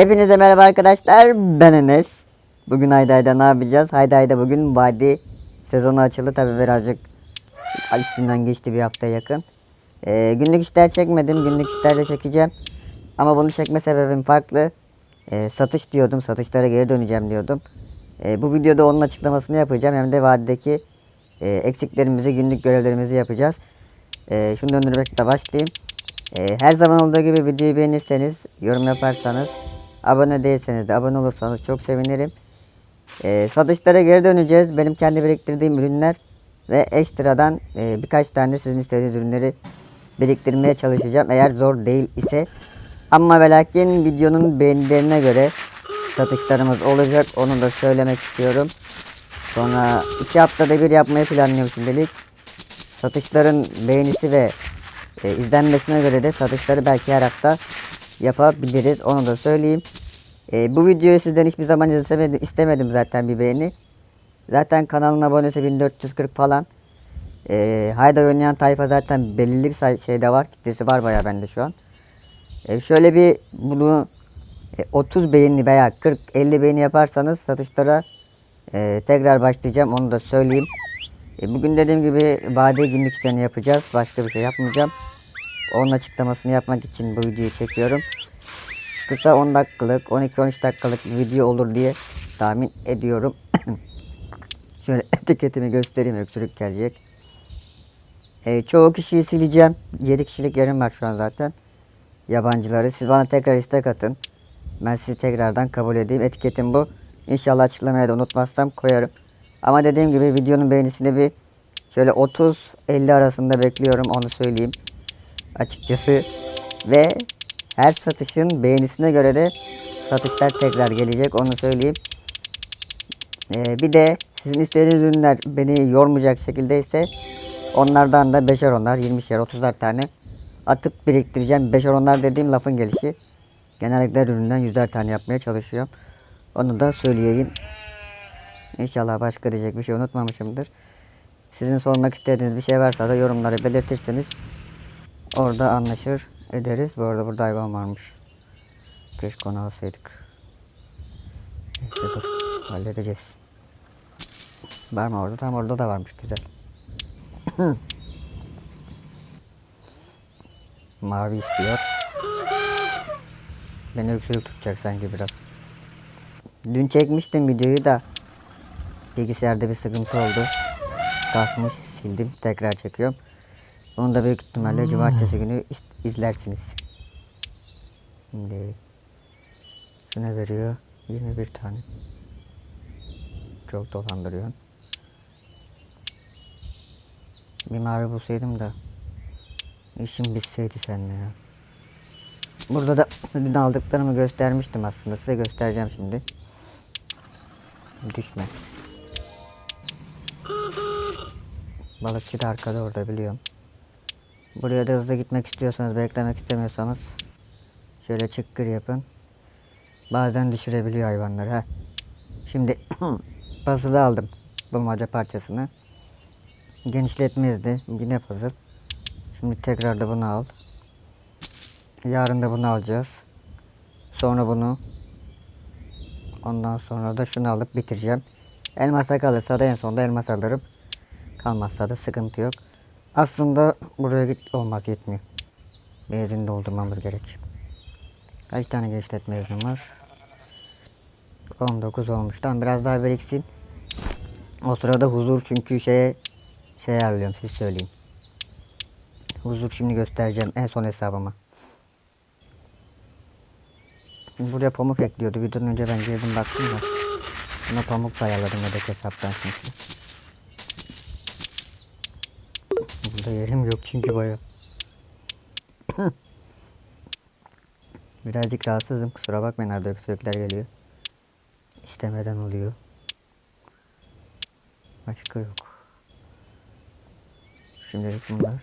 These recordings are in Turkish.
Hepinize merhaba arkadaşlar. Ben Enes. Bugün Hayday'da ne yapacağız? Hayday'da bugün vadi sezonu açıldı. Tabi birazcık üstünden geçti bir hafta yakın. Ee, günlük işler çekmedim. Günlük işlerle çekeceğim. Ama bunu çekme sebebim farklı. Ee, satış diyordum. Satışlara geri döneceğim diyordum. Ee, bu videoda onun açıklamasını yapacağım. Hem de vadideki e, eksiklerimizi, günlük görevlerimizi yapacağız. Ee, şunu döndürmekle de başlayayım. Ee, her zaman olduğu gibi videoyu beğenirseniz, yorum yaparsanız, abone değilseniz de abone olursanız çok sevinirim. Ee, satışlara geri döneceğiz. Benim kendi biriktirdiğim ürünler ve ekstradan e, birkaç tane sizin istediğiniz ürünleri biriktirmeye çalışacağım. Eğer zor değil ise. Ama ve lakin videonun beğenilerine göre satışlarımız olacak. Onu da söylemek istiyorum. Sonra iki haftada bir yapmayı planlıyorum şimdilik. Satışların beğenisi ve e, izlenmesine göre de satışları belki her hafta yapabiliriz. Onu da söyleyeyim. E, bu videoyu sizden hiçbir zaman istemedim, istemedim zaten bir beğeni. Zaten kanalın abonesi 1440 falan. E, Hayda oynayan tayfa zaten belirli bir şeyde var. Kitlesi var bayağı bende şu an. E, şöyle bir bunu e, 30 beğeni veya 40-50 beğeni yaparsanız satışlara e, tekrar başlayacağım. Onu da söyleyeyim. E, bugün dediğim gibi vade günlük işlerini yapacağız. Başka bir şey yapmayacağım. Onun açıklamasını yapmak için bu videoyu çekiyorum. Kısa 10 dakikalık, 12-13 dakikalık bir video olur diye tahmin ediyorum. Şöyle etiketimi göstereyim öksürük gelecek. E, çoğu kişiyi sileceğim. 7 kişilik yerim var şu an zaten. Yabancıları. Siz bana tekrar istek atın. Ben sizi tekrardan kabul edeyim. Etiketim bu. İnşallah açıklamaya da unutmazsam koyarım. Ama dediğim gibi videonun beğenisini bir şöyle 30-50 arasında bekliyorum onu söyleyeyim. Açıkçası. Ve her satışın beğenisine göre de satışlar tekrar gelecek onu söyleyeyim. Ee, bir de sizin istediğiniz ürünler beni yormayacak şekilde ise onlardan da 5'er onlar, 20'şer, 30'lar tane atıp biriktireceğim. 5'er onlar dediğim lafın gelişi. Genellikle üründen 100'er tane yapmaya çalışıyorum. Onu da söyleyeyim. İnşallah başka diyecek bir şey unutmamışımdır. Sizin sormak istediğiniz bir şey varsa da yorumları belirtirseniz orada anlaşır ederiz. Bu arada burada hayvan varmış. Keşke onu alsaydık. Neyse dur halledeceğiz. Var mı orada? Tam orada da varmış güzel. Mavi istiyor. Beni öksürük tutacak sanki biraz. Dün çekmiştim videoyu da bilgisayarda bir sıkıntı oldu. Kasmış, sildim, tekrar çekiyorum. Onu da büyük ihtimalle cumartesi günü iz- izlersiniz. Şimdi şu ne veriyor? 21 tane. Çok dolandırıyorsun. Bir mavi bulsaydım da işim bitseydi seninle ya. Burada da dün aldıklarımı göstermiştim aslında. Size göstereceğim şimdi. Düşme. Balıkçı da arkada orada biliyorum. Buraya da hızlı gitmek istiyorsanız, beklemek istemiyorsanız şöyle çıkkır yapın. Bazen düşürebiliyor hayvanları. Ha. Şimdi puzzle'ı aldım. Bulmaca parçasını. Genişletmezdi. Yine puzzle. Şimdi tekrar da bunu al. Yarın da bunu alacağız. Sonra bunu. Ondan sonra da şunu alıp bitireceğim. Elmasa kalırsa da en sonunda elmas alırım. Kalmazsa da sıkıntı yok. Aslında buraya git olmaz yetmiyor. Benzin doldurmamız gerek. Kaç tane genişletme iznim var? 19 olmuş. Tamam biraz daha biriksin. O sırada huzur çünkü şeye şey ayarlıyorum siz söyleyin. Huzur şimdi göstereceğim en son hesabıma. Şimdi buraya pamuk ekliyordu. Videodan önce ben girdim baktım da. Buna pamuk da ayarladım yedek hesaptan çünkü. Burada yerim yok çünkü baya. Birazcık rahatsızım kusura bakmayın arada öksürükler geliyor. İstemeden oluyor. Başka yok. Şimdilik bunlar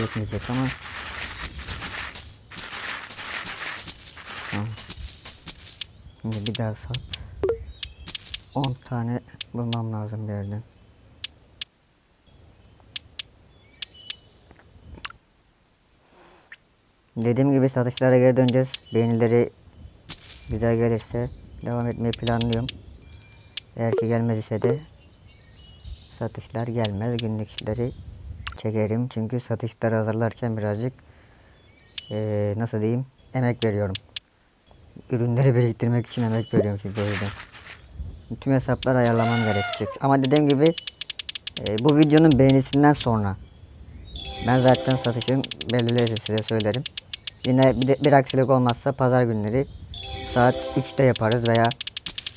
yetmeyecek ama. Şimdi bir daha sat. 10 tane bulmam lazım bir. Dediğim gibi satışlara geri döneceğiz. Beğenileri Güzel gelirse devam etmeyi planlıyorum. Eğer ki gelmediyse de satışlar gelmez. Günlük işleri çekerim. Çünkü satışları hazırlarken birazcık eee, nasıl diyeyim emek veriyorum. Ürünleri biriktirmek için emek veriyorum çünkü o yüzden. Tüm hesaplar ayarlamam gerekecek. Ama dediğim gibi e, bu videonun beğenisinden sonra ben zaten satışım belirleriz size söylerim. Yine bir, de, bir aksilik olmazsa pazar günleri saat 3'te yaparız veya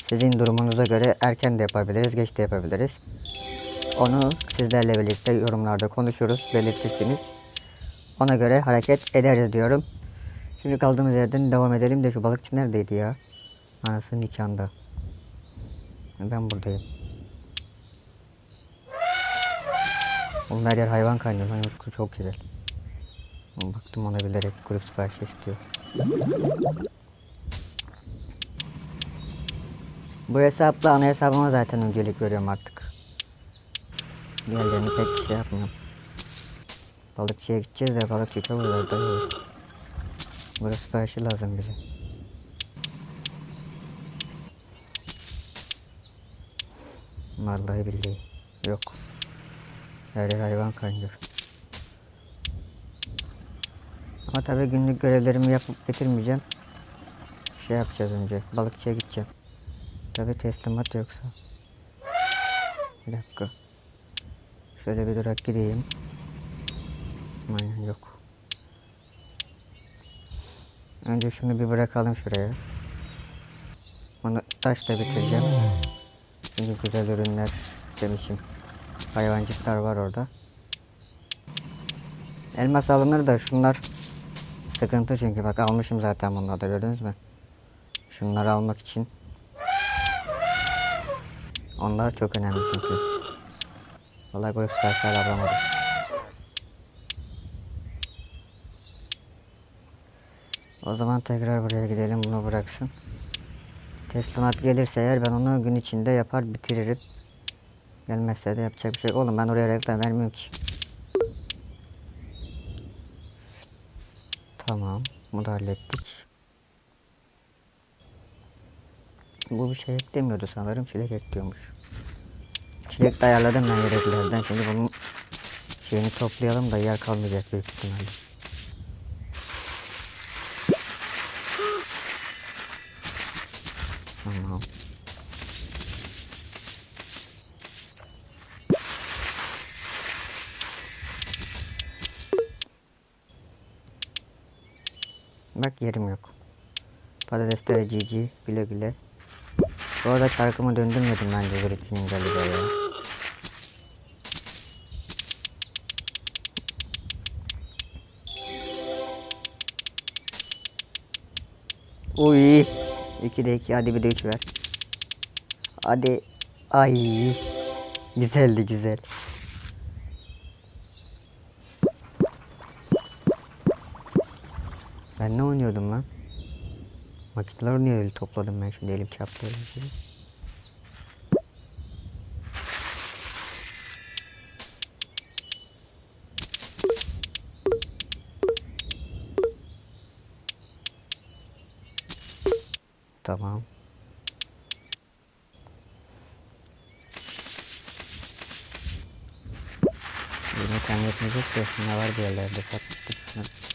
sizin durumunuza göre erken de yapabiliriz, geç de yapabiliriz. Onu sizlerle birlikte yorumlarda konuşuruz, belirtirsiniz. Ona göre hareket ederiz diyorum. Şimdi kaldığımız yerden devam edelim de şu balıkçı neredeydi ya? Anasının nikahında. Ben buradayım. Oğlum her yer hayvan kaynıyor çok güzel. Baktım ona bilerek grup siparişi istiyor. Bu hesapla ana hesabıma zaten öncelik veriyorum artık. Diğerlerini pek şey yapmıyorum. Balıkçıya gideceğiz de balıkçı çok uzakta. yok. Grup siparişi lazım bize. Vallahi billahi. Yok. Her yer hayvan kaynıyor. Ama tabii günlük görevlerimi yapıp bitirmeyeceğim. Şey yapacağız önce. Balıkçıya gideceğim. Tabii teslimat yoksa. Bir dakika. Şöyle bir durak gideyim. Aynen yok. Önce şunu bir bırakalım şuraya. Onu taşla bitireceğim. Çünkü güzel ürünler demişim. Hayvancıklar var orada. Elmas alınır da şunlar sıkıntı çünkü bak almışım zaten bunları da gördünüz mü? Şunları almak için. Onlar çok önemli çünkü. Vallahi böyle siparişler alamadım. O zaman tekrar buraya gidelim bunu bıraksın. Teslimat gelirse eğer ben onu gün içinde yapar bitiririm. Gelmezse de yapacak bir şey. Oğlum ben oraya reklam vermiyorum ki. Tamam. Bunu da hallettik. Bu bir şey eklemiyordu sanırım. Çilek ekliyormuş. Çilek de ayarladım ben yedeklerden. Şimdi bunun şeyini toplayalım da yer kalmayacak büyük ihtimalle. Tamam. Bak yerim yok. Patatesleri cici güle güle. Bu arada çarkımı döndürmedim bence üretimim galiba ya. Uy. 2'de 2 hadi bir de 3 ver. Hadi. Ay. Güzeldi güzel. Ben ne oynuyordum lan? Vakitler niye öyle topladım ben şimdi elim çarptı öyle bir şey. Tamam. Yine kendi yetmeyecek de ne var bir yerlerde satmıştık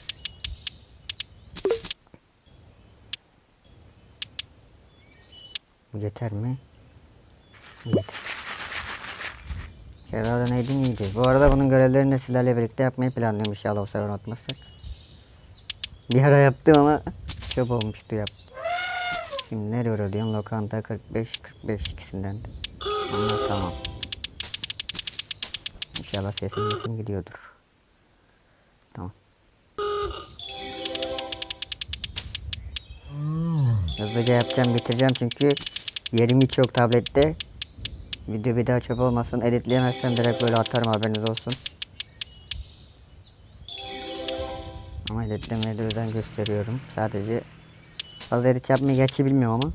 Bu yeter mi? Yeter. Kerada neydi iyiydi. Bu arada bunun görevlerini de sizlerle birlikte yapmayı planlıyorum inşallah o sefer unutmazsak. Bir ara yaptım ama çöp olmuştu yap. Şimdi nereye uğradıyorsun? Lokanta 45 45 ikisinden de. Ama tamam. İnşallah sesim sesim gidiyordur. Tamam. Hızlıca yapacağım bitireceğim çünkü yerim hiç yok tablette. Video bir daha çöp olmasın. Editleyemezsem direkt böyle atarım haberiniz olsun. Ama editlemeye de özen gösteriyorum. Sadece fazla edit yapmayı gerçi bilmiyorum ama.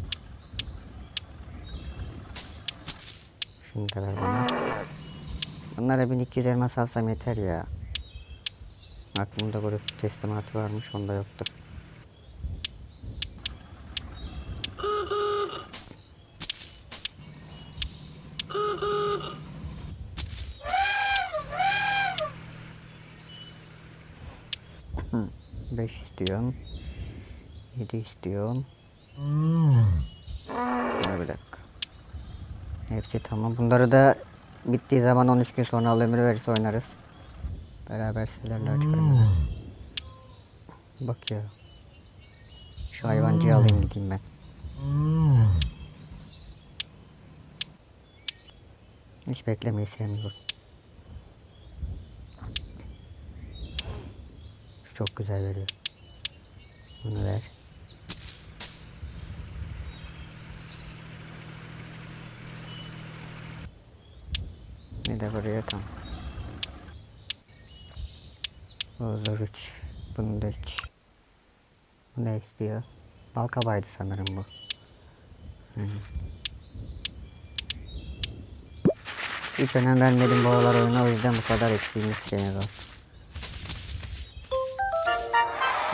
Şunu da ver bana. Bunlara 1200 elmas alsam yeter ya. Aklımda grup teslimatı varmış onda yoktu. İstiyorsun. 7 istiyorsun. Dur bir dakika. Hepsi tamam. Bunları da bittiği zaman 13 gün sonra Allah ömür verirse oynarız. Beraber sizlerle açarım. Bak ya. Şu hayvancıyı alayım gideyim ben. Hiç beklemeyi sevmiyorum. Çok güzel veriyor. Bunu ver. Ne de buraya tam. Olur üç. Bunu da üç. Bu ne istiyor? Bal kabağıydı sanırım bu. Hı. Hiç önem vermedim bu aralar oyuna o yüzden bu kadar eksiğimiz gene var.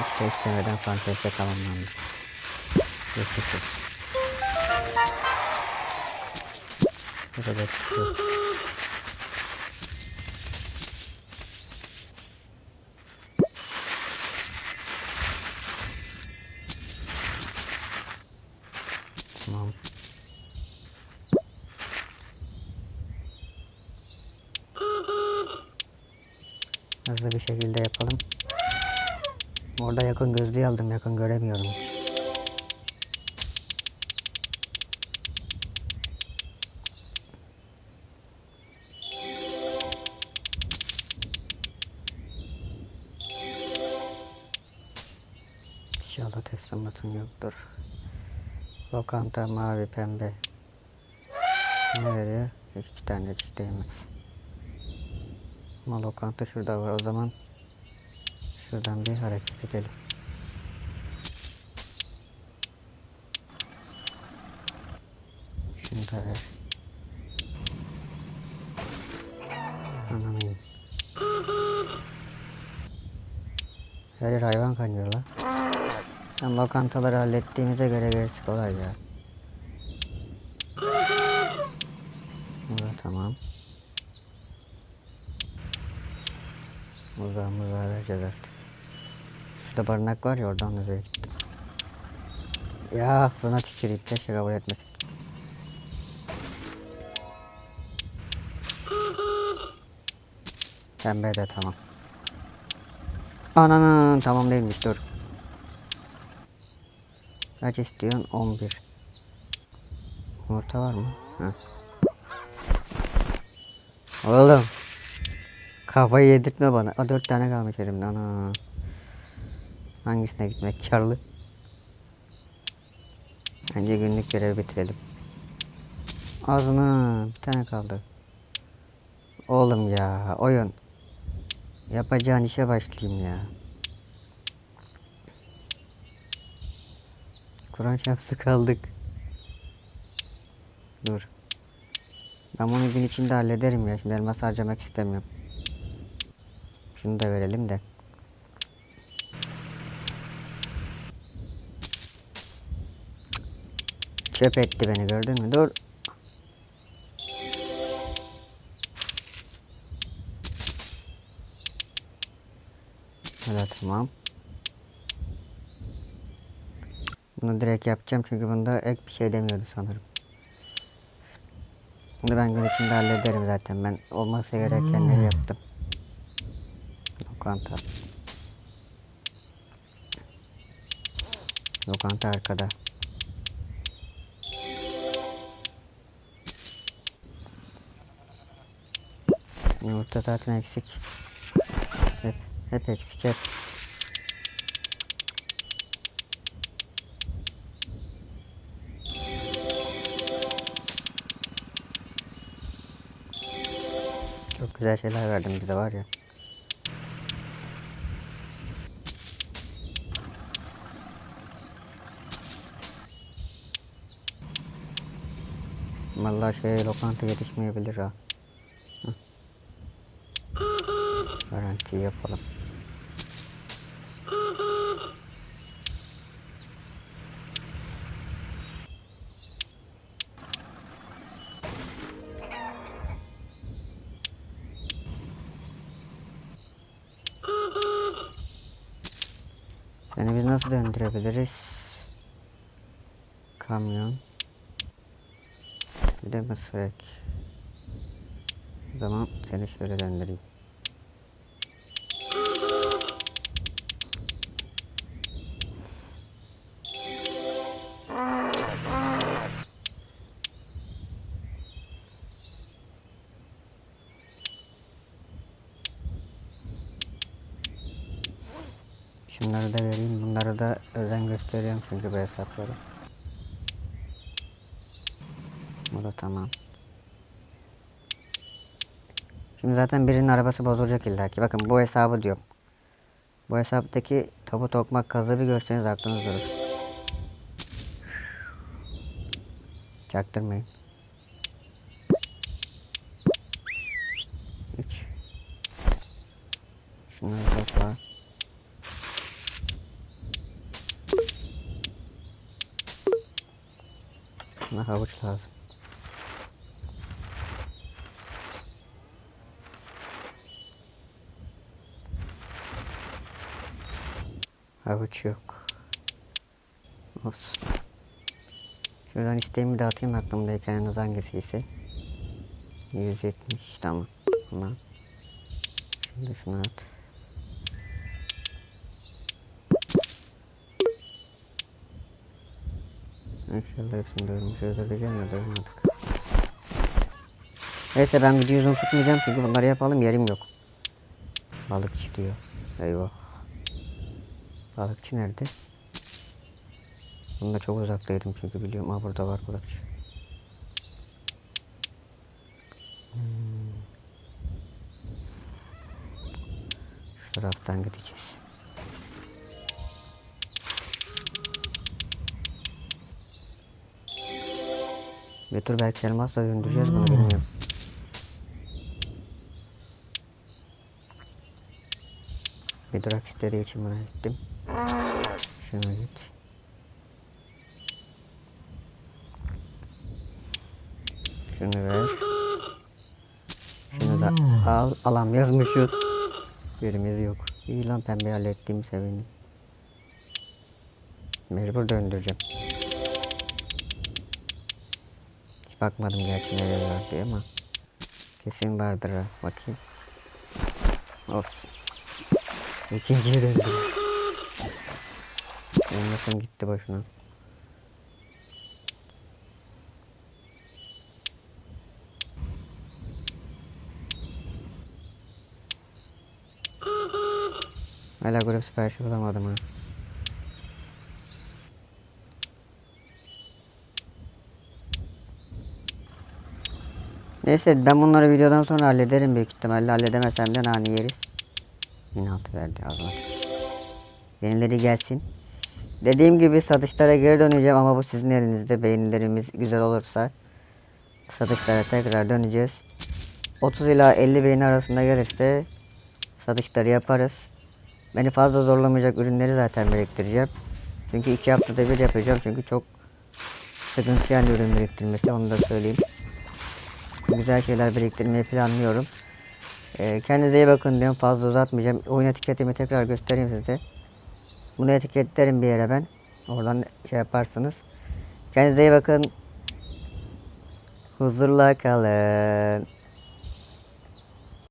De istemeden fantezide tamamlandı. Yaşasın. Bu da geçiyor. Tamam. Hızlı bir şekilde yapalım. Orada yakın gözlüğü aldım. Yakın göremiyorum. İnşallah teslimatın yoktur. Lokanta mavi pembe. Ne veriyor? İki tane değmez. Ama lokanta şurada var o zaman. Şuradan bir hareket edelim. Şunu da ver. Anlamayayım. Her hayvan kaynıyor lan. Tam lokantaları hallettiğimize göre gerisi kolay ya. Bu da tamam. Muzağı muzağı vereceğiz artık. Şurada barınak var ya oradan oraya gittim. Ya buna tüküreyim keşke kabul etmesin. Pembe de tamam. Ananın tamam değilmiş dur. Kaç istiyorsun? 11. Yumurta var mı? Ha. Oğlum. Kafayı yedirtme bana. A 4 tane kalmış elimde. Ana. Hangisine gitmek karlı? Bence günlük görevi bitirelim. Ağzına bir tane kaldı. Oğlum ya oyun. Yapacağın işe başlayayım ya. Kur'an şapsı kaldık. Dur. Ben bunu gün içinde hallederim ya. Şimdi elmas harcamak istemiyorum. Şunu da verelim de. Çöp etti beni gördün mü? Dur. Evet tamam. Bunu direkt yapacağım çünkü bunda ek bir şey demiyordu sanırım. Bunu ben gün içinde hallederim zaten. Ben olması gerekenleri yaptım. Lokanta. Lokanta arkada. Yumurta zaten eksik. Hep, hep eksik hep. Çok güzel şeyler verdim bize var ya. Vallahi şey lokanta yetişmeyebilir ha. Hı. Garanti yapalım. döndürebiliriz. Kamyon. Bir de mısır ek. O zaman seni şöyle döndüreyim. Şunları da vereyim. Bunları da özen gösteriyorum çünkü bu hesapları. Bu da tamam. Şimdi zaten birinin arabası bozulacak illa ki. Bakın bu hesabı diyorum. Bu hesaptaki tabu tokmak kazığı bir görseniz aklınız durur. Çaktırmayın. 3 Şunları topla. Bana havuç lazım. Havuç yok. Olsun. Şuradan isteğimi de atayım aklımdayken en az hangisiyse. 170 tamam. Tamam. Şimdi şunu at. İnşallah hepsini dövmüş öldüreceğim de dövmedik. Neyse ben video uzun tutmayacağım çünkü bunları yapalım yerim yok. Balıkçı diyor. Eyvah. Balıkçı nerede? Bunda çok uzaktaydım çünkü biliyorum. Ha burada var balıkçı. Hmm. Şu gideceğiz. Tur belki elmasla döndüreceğiz bunu bilmiyorum. Bir durak istediği için buna gittim. Şuna git. Şunu ver. Şunu da al. Alam yazmışız. Yerimiz yok. İyi lan pembe hallettiğim sevindim. Mecbur döndüreceğim. Bakmadım gerçi nereye var diye ama kesin vardır ha. Bakayım. Olsun. İkinciye döndüm. Olmasın gitti boşuna. Hala grup sipariş bulamadım ha. Neyse ben bunları videodan sonra hallederim büyük ihtimalle halledemesem de nane yeriz. 1006 verdi ağzına. Yenileri gelsin. Dediğim gibi satışlara geri döneceğim ama bu sizin elinizde. Beğenilerimiz güzel olursa satışlara tekrar döneceğiz. 30 ila 50 beğeni arasında gelirse satışları yaparız. Beni fazla zorlamayacak ürünleri zaten biriktireceğim. Çünkü iki haftada bir yapacağım çünkü çok sıkıntı yani ürün biriktirmesi onu da söyleyeyim. Güzel şeyler biriktirmeyi planlıyorum. Ee, kendinize iyi bakın diyorum fazla uzatmayacağım. Oyun etiketimi tekrar göstereyim size. Bunu etiketlerim bir yere ben. Oradan şey yaparsınız. Kendinize iyi bakın. Huzurla kalın.